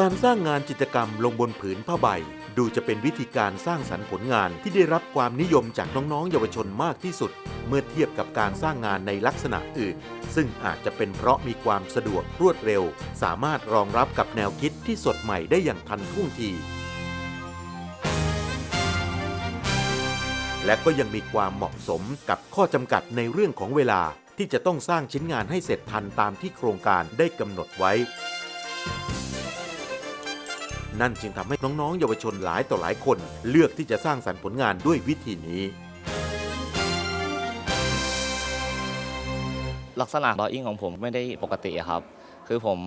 การสร้างงานจิตรกรรมลงบนผืนผ้าใบ ดูจะเป็นวิธีการสร้างสรรค์ผลงานที่ได้รับความนิยมจากน้องๆ เยาวชนมากที่สุด เมื่อเทียบกับการสร้างงานในลักษณะอื่น ซึ่งอาจจะเป็นเพราะมีความสะดวกรวดเร็ว สามารถรองรับกับแนวคิดที่สดใหม่ได้อย่างทันท่วงทีและก็ยังมีความเหมาะสมกับข้อจำกัดในเรื่องของเวลาที่จะต้องสร้างชิ้นงานให้เสร็จทันตามที่โครงการได้กำหนดไว้ นั่นจึงทำให้น้องๆ เยาวชนหลายต่อหลายคน เลือกที่จะสร้างสรรค์ผลงานด้วยวิธีนี้ ลักษณะดออิ่งของผมไม่ได้ปกติอะครับ คือผม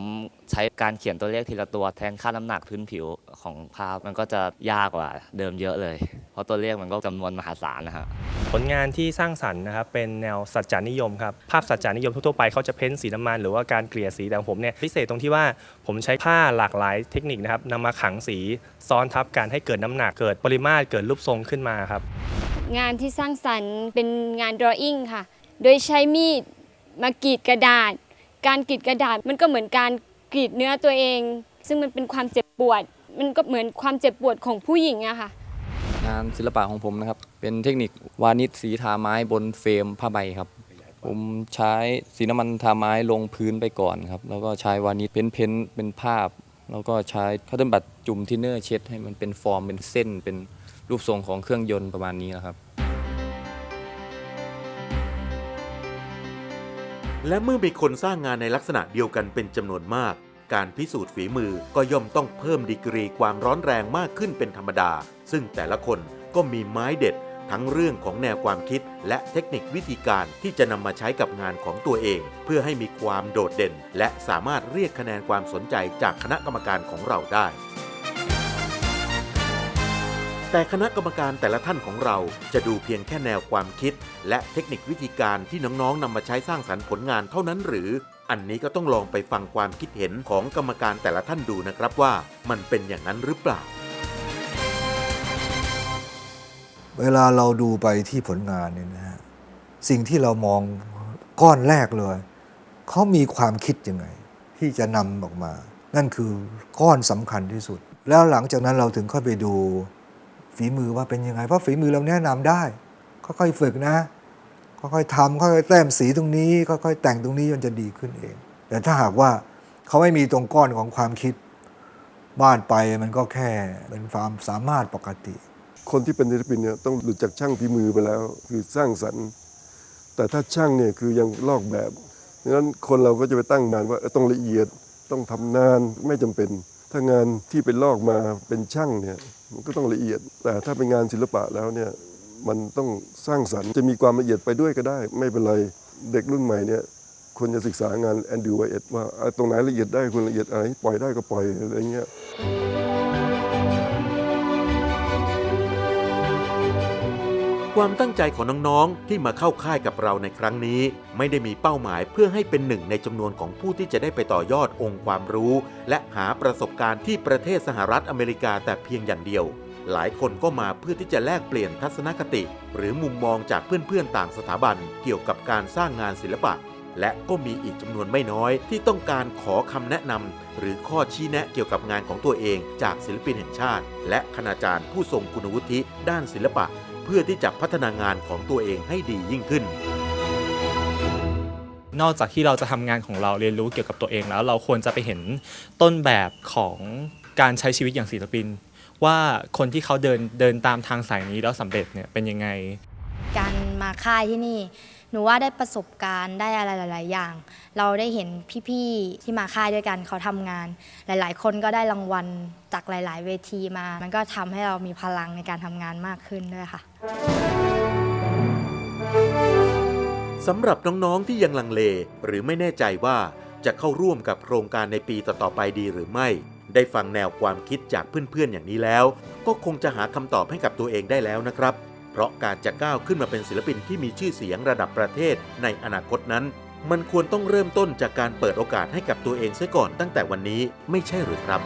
ใช้การเขียนตัวเลขทีละตัวแทนค่าน้ำหนักพื้นผิวของภาพมันก็จะยากกว่าเดิมเยอะเลย เพราะตัวเลขมันก็จำนวนมหาศาลนะฮะผลงานที่สร้างสรรค์นะครับเป็นแนวสัจจานิยมครับภาพสัจจานิยมทั่วๆไปเขาจะเพ้นสีน้ำมันหรือว่าการเกลี่ยสีแต่ของผมเนี่ยพิเศษตรงที่ว่าผมใช้ผ้าหลากหลายเทคนิคนะครับนำมาขังสีซ้อนทับกันให้เกิดน้ำหนักเกิดปริมาตรเกิดรูปทรงขึ้นมาครับงานที่สร้างสรรค์เป็นงาน drawing ค่ะ โดยใช้มีดมากรีดกระดาษ การกรีดกระดาษมันก็เหมือนการกรีดเนื้อตัวเอง ซึ่งมันเป็นความเจ็บปวด มันก็เหมือนความเจ็บปวดของผู้หญิงอะค่ะ งานศิลปะของผมนะครับ เป็นเทคนิควานิชสีทาไม้บนเฟรมผ้าใบครับ ผมใช้สีน้ำมันทาไม้ลงพื้นไปก่อนครับ แล้วก็ใช้วานิชเพ้นเพ้นท์เป็นภาพ แล้วก็ใช้คัตเตอร์บัตจุ่มทินเนอร์เช็ดให้มันเป็นฟอร์มเป็นเส้นเป็นรูปทรงของเครื่องยนต์ประมาณนี้นะครับ และเมื่อมีคนสร้างงานในลักษณะเดียวกันเป็นจำนวนมาก การพิสูจน์ฝีมือก็ย่อมต้องเพิ่มดีกรีความร้อนแรงมากขึ้นเป็นธรรมดา ซึ่งแต่ละคนก็มีไม้เด็ด ทั้งเรื่องของแนวความคิด และเทคนิควิธีการที่จะนำมาใช้กับงานของตัวเอง เพื่อให้มีความโดดเด่น และสามารถเรียกคะแนนความสนใจจากคณะกรรมการของเราได้ แต่คณะกรรมการแต่ละท่านของเราจะดูเพียงแค่แนวความคิด และเทคนิควิธีการที่น้องๆนำมาใช้สร้างสรรค์ผลงานเท่านั้นหรือ อันนี้ก็ต้องลองไปฟังความคิดเห็นของกรรมการแต่ละท่านดูนะครับว่ามันเป็นอย่างนั้นหรือเปล่า เวลาเราดูไปที่ผลงานเนี่ยนะฮะสิ่งที่เรามองก้อนแรกเลย เขามีความคิดยังไง ที่จะนำออกมา นั่นคือก้อนสำคัญที่สุด แล้วหลังจากนั้นเราถึงค่อยไปดู ฝีมือว่าเป็นยังไง เพราะฝีมือเราแนะนำได้ค่อยๆฝึกนะค่อยๆทำค่อยๆแต้มสีตรงนี้ค่อยๆแต่งตรงนี้มันจะดีขึ้นเอง แต่ถ้าหากว่าเขาไม่มีตรงก้อนของความคิดบ้านไปมันก็แค่เป็นความสามารถปกติ คนที่เป็นศิลปินเนี่ยต้องหลุดจากช่างฝีมือไปแล้ว คือสร้างสรรค์ แต่ถ้าช่างเนี่ยคือยังลอกแบบดังนั้นคนเราก็จะไปตั้งงานว่าต้องละเอียดต้องทำนานไม่จำเป็น ถ้างานที่เป็นลอกมาเป็นช่างเนี่ยมันก็ต้องละเอียด แต่ถ้าเป็นงานศิลปะแล้วเนี่ยมันต้องสร้างสรรค์จะมีความละเอียดไปด้วยก็ได้ ไม่เป็นไรเด็กรุ่นใหม่เนี่ยควรจะศึกษางานแอนดิวไวเอ็ดว่าตรงไหนละเอียดได้ควรละเอียดอะไรปล่อยได้ก็ปล่อยอะไรเงี้ย ความตั้งใจของน้องๆ ที่มาเข้าค่ายกับเราในครั้งนี้ ไม่ได้มีเป้าหมายเพื่อให้เป็นหนึ่งในจำนวนของผู้ที่จะได้ไปต่อยอดองค์ความรู้ และหาประสบการณ์ที่ประเทศสหรัฐอเมริกาแต่เพียงอย่างเดียว หลายคนก็มาเพื่อที่จะแลกเปลี่ยนทัศนคติ หรือมุมมองจากเพื่อนๆต่างสถาบัน เกี่ยวกับการสร้างงานศิลปะ และก็มีอีกจำนวนไม่น้อย ที่ต้องการขอคำแนะนำหรือข้อชี้แนะเกี่ยวกับงานของตัวเองจากศิลปินแห่งชาติ และคณาจารย์ผู้ทรงคุณวุฒิ ด้านศิลปะ เพื่อที่จะพัฒนางานของตัวเองให้ดียิ่งขึ้นนอกจากที่เราจะทำงานของเราเรียนรู้เกี่ยวกับตัวเองแล้ว เราควรจะไปเห็นต้นแบบของการใช้ชีวิตอย่างศิลปิน ว่าคนที่เขาเดินเดินตามทางสายนี้แล้วสำเร็จเนี่ยเป็นยังไง การมาค่ายที่นี่ หนูว่าได้ประสบการณ์ได้อะไรหลาย ๆ อย่าง เราได้เห็นพี่ๆที่มาค่ายด้วยกันเขาทำงาน หลาย ๆ คนก็ได้รางวัลจากหลาย ๆ เวทีมา มันก็ทำให้เรามีพลังในการทำงานมากขึ้นด้วยค่ะ สำหรับน้องๆที่ยังลังเล หรือไม่แน่ใจว่าจะเข้าร่วมกับโครงการในปีต่อ ๆ ไปดีหรือไม่ ได้ฟังแนวความคิดจากเพื่อน ๆ อย่างนี้แล้ว ก็คงจะหาคำตอบให้กับตัวเองได้แล้วนะครับ เพราะการจะก้าวขึ้นมาเป็นศิลปินที่มีชื่อเสียงระดับประเทศในอนาคตนั้น มันควรต้องเริ่มต้นจากการเปิดโอกาสให้กับตัวเองเสียก่อนตั้งแต่วันนี้ไม่ใช่หรือครับ